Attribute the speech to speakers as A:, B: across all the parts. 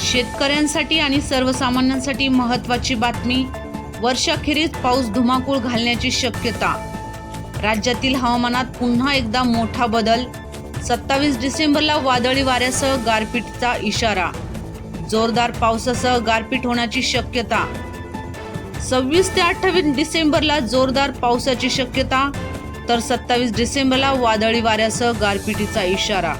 A: शेतकऱ्यांसाठी आणि सर्वसामान्यांसाठी महत्त्वाची बातमी. वर्षाखेरीज पाऊस धुमाकूळ घालण्याची शक्यता. राज्यातील हवामानात पुन्हा एकदा मोठा बदल. सत्तावीस डिसेंबरला वादळी वाऱ्यासह गारपीटचा इशारा. जोरदार पावसासह गारपीट होण्याची शक्यता. सव्वीस ते अठ्ठावीस डिसेंबरला जोरदार पावसाची शक्यता. तर सत्तावीस डिसेंबरला वादळी वाऱ्यासह गारपिटीचा इशारा.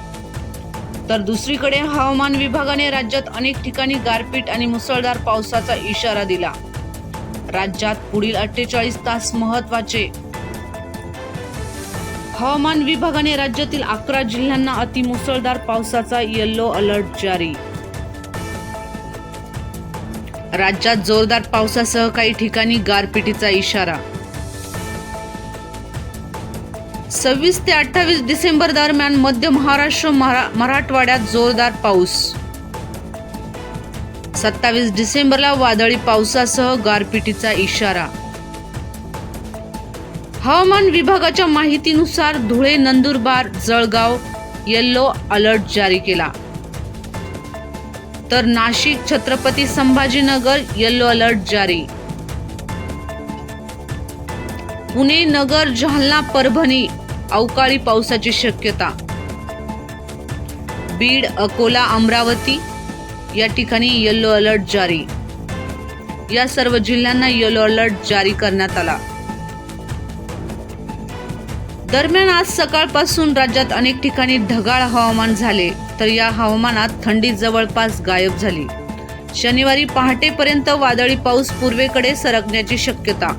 A: तर दुसरीकडे हवामान विभागाने राज्यात अनेक ठिकाणी गारपीट आणि मुसळधार पावसाचा इशारा दिला. राज्यात पुढील अठ्ठेचाळीस तास महत्त्वाचे हवामान विभागाने राज्यातील अकरा जिल्ह्यांना अतिमुसळधार पावसाचा येल्लो अलर्ट जारी. राज्यात जोरदार पावसासह काही ठिकाणी गारपिटीचा इशारा. सव्वीस ते अठ्ठावीस डिसेंबर दरम्यान मध्य महाराष्ट्र मरा- मराठवाड्यात जोरदार पाऊस. सत्तावीस डिसेंबरला वादळी पावसासह गारपिटीचा इशारा. हवामान विभागाच्या माहितीनुसार धुळे नंदुरबार जळगाव येल्लो अलर्ट जारी केला. तर नाशिक छत्रपती संभाजीनगर येल्लो अलर्ट जारी. पुणे नगर जालना परभणी अवकाळी पावसाची शक्यता. बीड अकोला अमरावती या ठिकाणी येलो अलर्ट जारी. या सर्व जिल्ह्यांना येलो अलर्ट जारी करण्यात आला. दरम्यान आज सकाळपासून राज्यात अनेक ठिकाणी ढगाळ हवामान झाले तर या हवामानात थंडी जवळपास गायब झाली. शनिवारी पहाटेपर्यंत वादळी पाऊस पूर्वेकडे सरकण्याची शक्यता.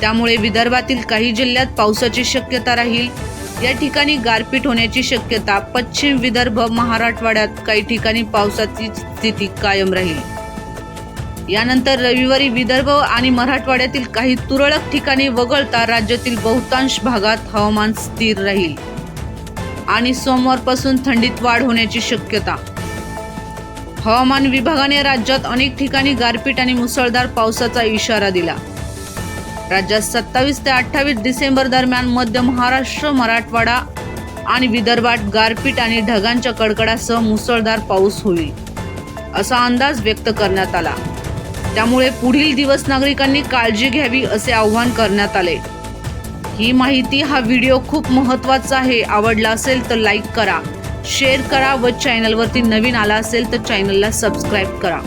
A: त्यामुळे विदर्भातील काही जिल्ह्यात पावसाची शक्यता राहील. या ठिकाणी गारपीट होण्याची शक्यता पश्चिम विदर्भ महाराष्ट्रवाड्यात काही ठिकाणी पावसाची स्थिती कायम राहील. यानंतर रविवारी विदर्भ आणि मराठवाड्यातील काही तुरळक ठिकाणी वगळता राज्यातील बहुतांश भागात हवामान स्थिर राहील. आणि सोमवारपासून थंडीत वाढ होण्याची शक्यता. हवामान विभागाने राज्यात अनेक ठिकाणी गारपीट आणि मुसळधार पावसाचा इशारा दिला. राज्यात सत्तावीस ते अठ्ठावीस डिसेंबर दरम्यान मध्य महाराष्ट्र मराठवाडा आणि विदर्भात गारपीट आणि ढगांच्या कडकडासह मुसळधार पाऊस होईल असा अंदाज व्यक्त करण्यात आला. त्यामुळे पुढील दिवस नागरिकांनी काळजी घ्यावी असे आवाहन करण्यात आले. ही माहिती हा व्हिडिओ खूप महत्त्वाचा आहे. आवडला असेल तर लाईक करा शेअर करा व चॅनलवरती नवीन आला असेल तर चॅनलला सबस्क्राईब करा.